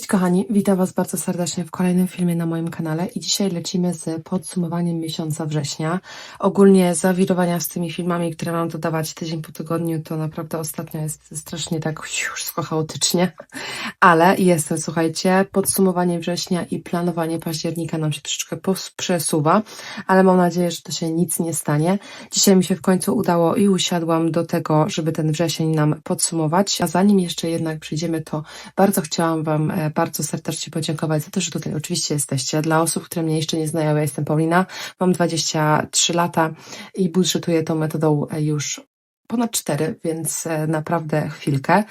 to kochani, witam Was bardzo serdecznie w kolejnym filmie na moim kanale i dzisiaj lecimy z podsumowaniem miesiąca września. Ogólnie zawirowania z tymi filmami, które mam dodawać tydzień po tygodniu, to naprawdę ostatnio jest strasznie tak wszystko chaotycznie, ale jestem, słuchajcie, podsumowanie września i planowanie października nam się troszeczkę przesuwa, ale mam nadzieję, że to się nic nie stanie. Dzisiaj mi się w końcu udało i usiadłam do tego, żeby ten wrzesień nam podsumować, a zanim jeszcze jednak przyjdziemy, to bardzo chciałam Wam e, bardzo serdecznie podziękować za to, że tutaj oczywiście jesteście. Dla osób, które mnie jeszcze nie znają, ja jestem Paulina, mam 23 lata i budżetuję tą metodą e, już ponad 4, więc e, naprawdę chwilkę.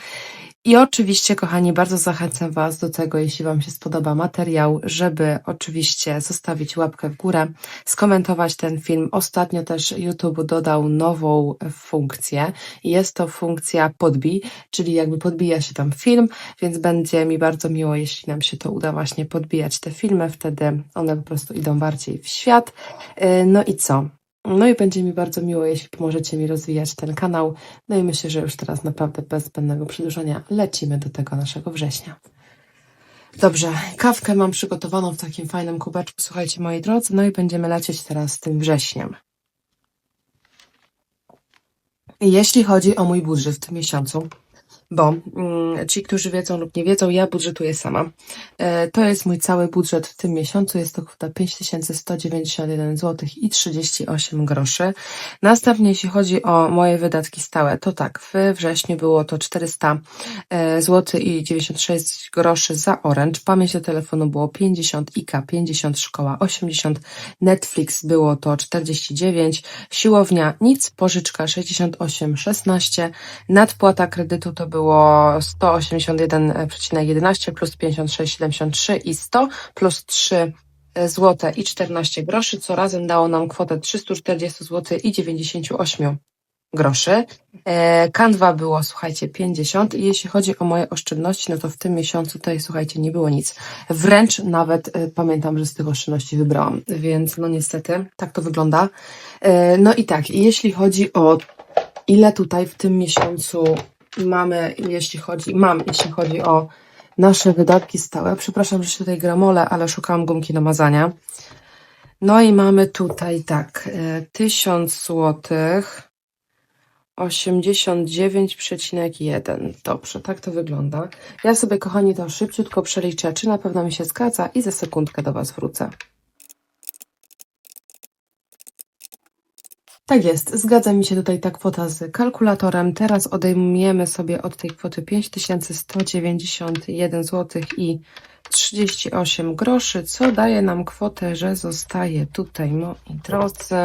I oczywiście, kochani, bardzo zachęcam Was do tego, jeśli Wam się spodoba materiał, żeby oczywiście zostawić łapkę w górę, skomentować ten film. Ostatnio też YouTube dodał nową funkcję jest to funkcja podbij, czyli jakby podbija się tam film, więc będzie mi bardzo miło, jeśli nam się to uda właśnie podbijać te filmy, wtedy one po prostu idą bardziej w świat. Yy, No i co? No i będzie mi bardzo miło, jeśli pomożecie mi rozwijać ten kanał. No i myślę, że już teraz naprawdę bez zbędnego przedłużania lecimy do tego naszego września. Dobrze, kawkę mam przygotowaną w takim fajnym kubeczku, słuchajcie moi drodzy, no i będziemy lecieć teraz tym wrześniem. Jeśli chodzi o mój budżet w tym miesiącu, bo mm, ci, którzy wiedzą lub nie wiedzą, ja budżetuję sama. E, to jest mój cały budżet w tym miesiącu, jest to kwota 5191 zł i 38 groszy. Następnie, jeśli chodzi o moje wydatki stałe, to tak, w wrześniu było to 400 zł i 96 groszy za Orange, pamięć do telefonu było 50, IKA 50, szkoła 80, Netflix było to 49, siłownia nic, pożyczka 68,16, nadpłata kredytu to było 181,11 plus 56,73 i 100 plus 3 zł i 14 groszy, co razem dało nam kwotę 340 zł i 98 groszy. E, Canva było, słuchajcie, 50 i jeśli chodzi o moje oszczędności, no to w tym miesiącu tutaj, słuchajcie, nie było nic. Wręcz nawet e, pamiętam, że z tych oszczędności wybrałam, więc no niestety tak to wygląda. E, No i tak, jeśli chodzi o ile tutaj w tym miesiącu mamy, jeśli chodzi, mam, jeśli chodzi o nasze wydatki stałe. Przepraszam, że się tutaj gramole, ale szukałam gumki do mazania. No i mamy tutaj tak, e, 1000 złotych. 89,1. Dobrze, tak to wygląda. Ja sobie, kochani, to szybciutko przeliczę, czy na pewno mi się zgadza i za sekundkę do Was wrócę. Tak jest, zgadza mi się tutaj ta kwota z kalkulatorem. Teraz odejmujemy sobie od tej kwoty 5191 zł i 38 groszy, co daje nam kwotę, że zostaje tutaj, moi drodzy,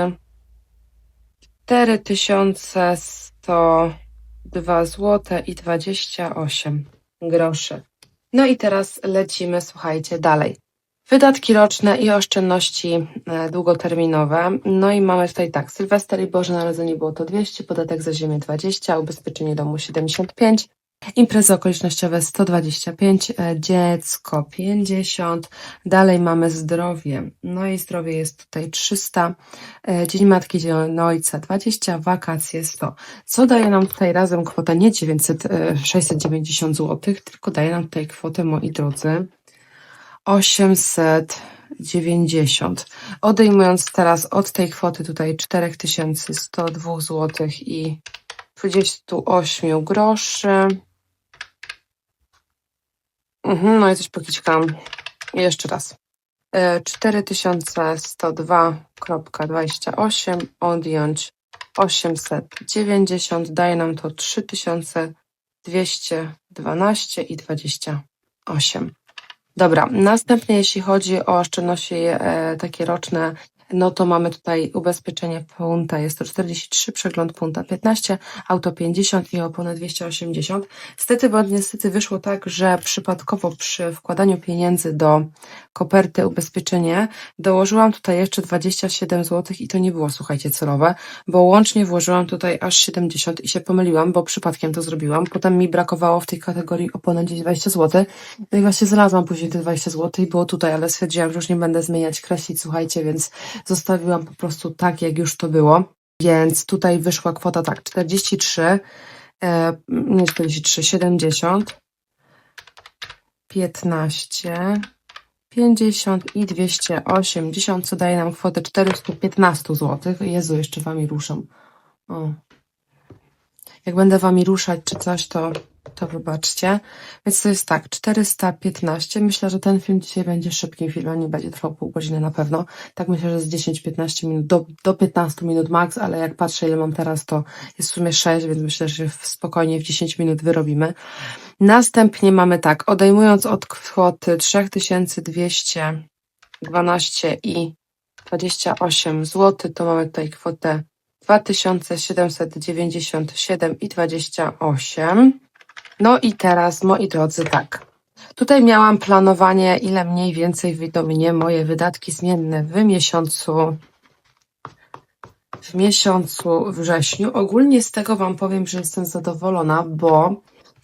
4102 zł i 28 groszy. No i teraz lecimy, słuchajcie, dalej. Wydatki roczne i oszczędności e, długoterminowe. No i mamy tutaj tak, Sylwester i Boże Narodzenie było to 200, podatek za ziemię 20, ubezpieczenie domu 75, imprezy okolicznościowe 125, e, dziecko 50, dalej mamy zdrowie, no i zdrowie jest tutaj 300, e, Dzień Matki, Dzień Ojca 20, wakacje 100, co daje nam tutaj razem kwotę? Nie 900, e, 690 zł, tylko daje nam tutaj kwotę, moi drodzy, 890. Odejmując teraz od tej kwoty tutaj 4102 zł i 28 groszy. Mhm, no i coś pokiczkam. Jeszcze raz. E, 4102,28 odjąć 890 daje nam to 3212 i 28. Dobra, następnie jeśli chodzi o oszczędności e, takie roczne, no to mamy tutaj ubezpieczenie punta, jest to 43, przegląd punta 15, auto 50 i opona 280. Niestety, bo niestety wyszło tak, że przypadkowo przy wkładaniu pieniędzy do koperty ubezpieczenie dołożyłam tutaj jeszcze 27 zł i to nie było, słuchajcie, celowe, bo łącznie włożyłam tutaj aż 70 i się pomyliłam, bo przypadkiem to zrobiłam. Potem mi brakowało w tej kategorii opona gdzieś 20 zł. No i właśnie znalazłam później te 20 zł i było tutaj, ale stwierdziłam, że już nie będę zmieniać, kreślić, słuchajcie, więc zostawiłam po prostu tak, jak już to było. Więc tutaj wyszła kwota tak, 43, e, nie 43, 70, 15, 50 i 280, co daje nam kwotę 415 zł. Jezu, jeszcze wami ruszam. O. Jak będę wami ruszać czy coś, to, to wybaczcie. Więc to jest tak, 415. Myślę, że ten film dzisiaj będzie szybkim filmem, nie będzie trwał pół godziny na pewno. Tak myślę, że z 10-15 minut, do, do 15 minut max, ale jak patrzę ile mam teraz, to jest w sumie 6, więc myślę, że spokojnie w 10 minut wyrobimy. Następnie mamy tak, odejmując od kwoty 3212 i 28 zł, to mamy tutaj kwotę 2797 i 28. No i teraz, moi drodzy, tak. Tutaj miałam planowanie, ile mniej więcej wyjdą mnie moje wydatki zmienne w miesiącu w miesiącu wrześniu. Ogólnie z tego Wam powiem, że jestem zadowolona, bo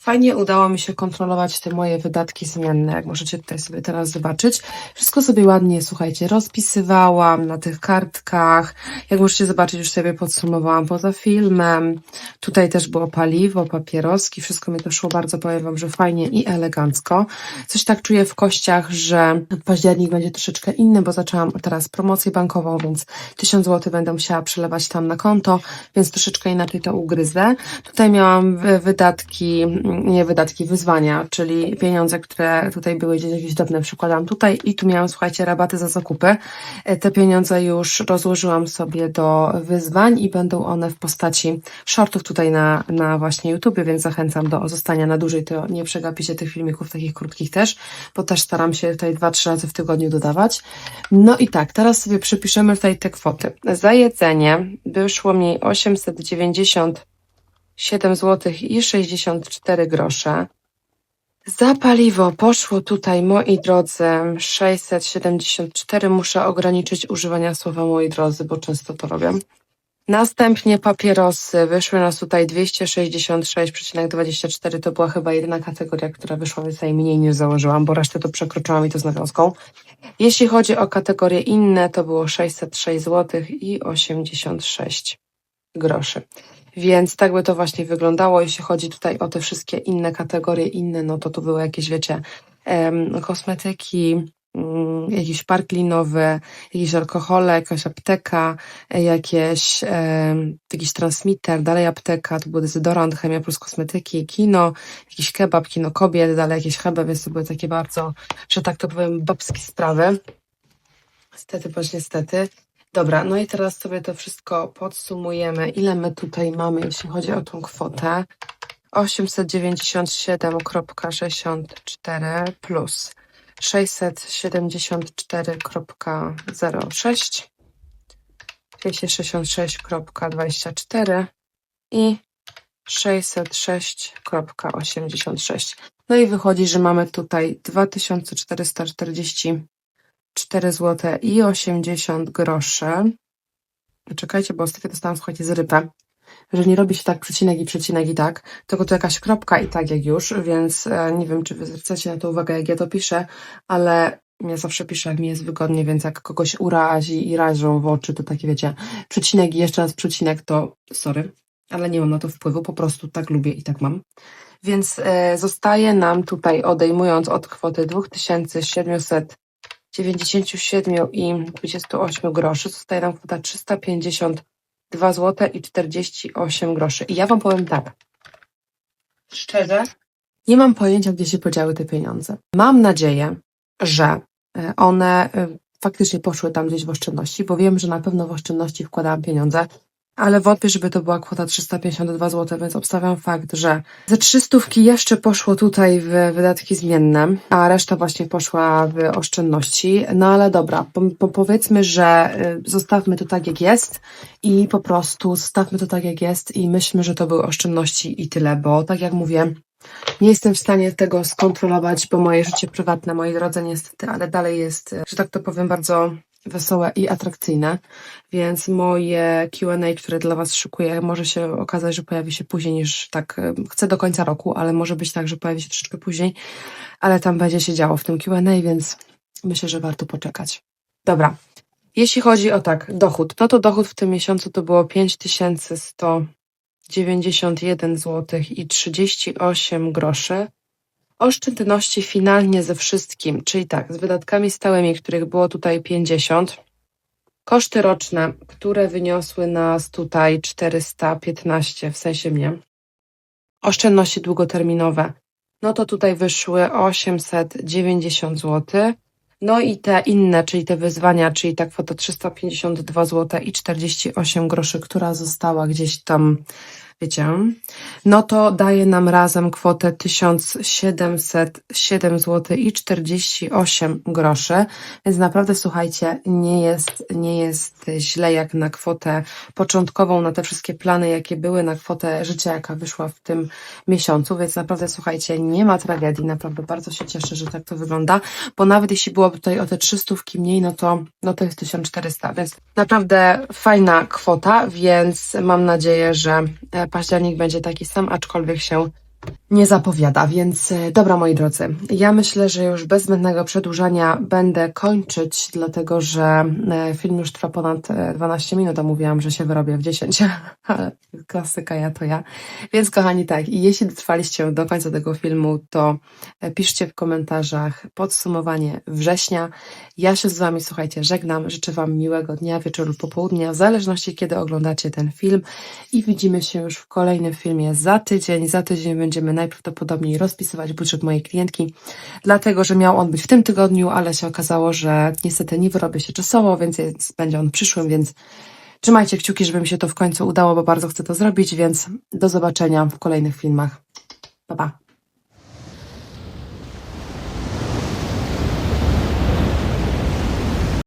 fajnie udało mi się kontrolować te moje wydatki zmienne, jak możecie tutaj sobie teraz zobaczyć. Wszystko sobie ładnie, słuchajcie, rozpisywałam na tych kartkach. Jak możecie zobaczyć, już sobie podsumowałam poza filmem. Tutaj też było paliwo, papieroski, wszystko mi to szło bardzo, powiem Wam, że fajnie i elegancko. Coś tak czuję w kościach, że październik będzie troszeczkę inny, bo zaczęłam teraz promocję bankową, więc 1000 zł będę musiała przelewać tam na konto, więc troszeczkę inaczej to ugryzę. Tutaj miałam wy- wydatki, mm, nie wydatki, wyzwania, czyli pieniądze, które tutaj były gdzieś jakieś drobne, przykładam tutaj i tu miałam, słuchajcie, rabaty za zakupy. E, Te pieniądze już rozłożyłam sobie do wyzwań i będą one w postaci shortów tutaj na, na właśnie YouTube, więc zachęcam do zostania na dłużej, to nie przegapicie tych filmików takich krótkich też, bo też staram się tutaj dwa, trzy razy w tygodniu dodawać. No i tak, teraz sobie przypiszemy tutaj te kwoty. Za jedzenie wyszło mi 897 zł i 64 grosze. Za paliwo poszło tutaj, moi drodzy, 674. Muszę ograniczyć używania słowa moi drodzy, bo często to robię. Następnie papierosy. Wyszły nas tutaj 266,24. To była chyba jedyna kategoria, która wyszła tutaj mniej niż założyłam, bo resztę to przekroczyłam i to z nawiązką. Jeśli chodzi o kategorie inne, to było 606 zł i 86 groszy. Więc tak by to właśnie wyglądało. Jeśli chodzi tutaj o te wszystkie inne kategorie, inne, no to tu były jakieś, wiecie, em, kosmetyki, mm, jakiś park linowy, jakieś alkohole, jakaś apteka, jakieś, em, jakiś transmitter, dalej apteka, to był dezodorant, chemia plus kosmetyki, kino, jakiś kebab, kino kobiet, dalej jakieś hebe, więc to były takie bardzo, że tak to powiem, babskie sprawy. Niestety, bądź niestety. Dobra, no i teraz sobie to wszystko podsumujemy. Ile my tutaj mamy, jeśli chodzi o tą kwotę? 897,64 plus 674,06 266,24 i 606,86. No i wychodzi, że mamy tutaj 2444 zł i 80 groszy. Czekajcie, bo ostatnio dostałam, słuchajcie, zrypę, że nie robi się tak przecinek i przecinek i tak, tylko to jakaś kropka i tak jak już, więc e, nie wiem, czy wy zwracacie na to uwagę, jak ja to piszę, ale ja zawsze piszę, jak mi jest wygodnie, więc jak kogoś urazi i rażą w oczy, to takie wiecie, przecinek i jeszcze raz przecinek, to sorry, ale nie mam na to wpływu, po prostu tak lubię i tak mam. Więc e, zostaje nam tutaj, odejmując od kwoty 2797 i 28 groszy, zostaje nam kwota 352 zł i 48 groszy. I ja Wam powiem tak, szczerze, nie mam pojęcia, gdzie się podziały te pieniądze. Mam nadzieję, że e, one e, faktycznie poszły tam gdzieś w oszczędności, bo wiem, że na pewno w oszczędności wkładałam pieniądze, ale wątpię, żeby to była kwota 352 zł, więc obstawiam fakt, że ze 300 jeszcze poszło tutaj w wydatki zmienne, a reszta właśnie poszła w oszczędności. No ale dobra, po, po, powiedzmy, że y, zostawmy to tak, jak jest i po prostu zostawmy to tak, jak jest i myślmy, że to były oszczędności i tyle, bo tak jak mówię, nie jestem w stanie tego skontrolować, bo moje życie prywatne, moi drodzy, niestety, ale dalej jest, że tak to powiem, bardzo wesołe i atrakcyjne, więc moje Q&A, które dla Was szykuję, może się okazać, że pojawi się później niż tak, e, chcę do końca roku, ale może być tak, że pojawi się troszeczkę później, ale tam będzie się działo w tym Q&A, więc myślę, że warto poczekać. Dobra. Jeśli chodzi o tak, dochód, no to dochód w tym miesiącu to było 5191 zł i 38 groszy. Oszczędności finalnie ze wszystkim, czyli tak, z wydatkami stałymi, których było tutaj 50, koszty roczne, które wyniosły nas tutaj 415, w sensie mnie, oszczędności długoterminowe, no to tutaj wyszły 890 zł. No i te inne, czyli te wyzwania, czyli ta kwota 352 zł i 48 groszy, która została gdzieś tam, no to daje nam razem kwotę 1707 zł i 48 groszy. Więc naprawdę słuchajcie, nie jest, nie jest źle jak na kwotę początkową, na te wszystkie plany, jakie były, na kwotę życia, jaka wyszła w tym miesiącu. Więc naprawdę słuchajcie, nie ma tragedii. Naprawdę bardzo się cieszę, że tak to wygląda, bo nawet jeśli byłoby tutaj o te 300 mniej, no to, no to jest 1400. Więc naprawdę fajna kwota, więc mam nadzieję, że e, październik będzie taki sam, aczkolwiek się nie zapowiada, więc e, dobra moi drodzy, ja myślę, że już bez zbędnego przedłużania będę kończyć, dlatego że e, film już trwa ponad e, 12 minut, a mówiłam, że się wyrobię w 10, ale klasyka ja to ja. Więc kochani tak, i jeśli dotrwaliście do końca tego filmu, to e, piszcie w komentarzach podsumowanie września. Ja się z Wami, słuchajcie, żegnam, życzę Wam miłego dnia, wieczoru, popołudnia, w zależności kiedy oglądacie ten film i widzimy się już w kolejnym filmie za tydzień. Za tydzień będziemy najprawdopodobniej rozpisywać budżet mojej klientki, dlatego że miał on być w tym tygodniu, ale się okazało, że niestety nie wyrobię się czasowo, więc jest, będzie on przyszłym, więc trzymajcie kciuki, żeby mi się to w końcu udało, bo bardzo chcę to zrobić, więc do zobaczenia w kolejnych filmach. Pa, pa.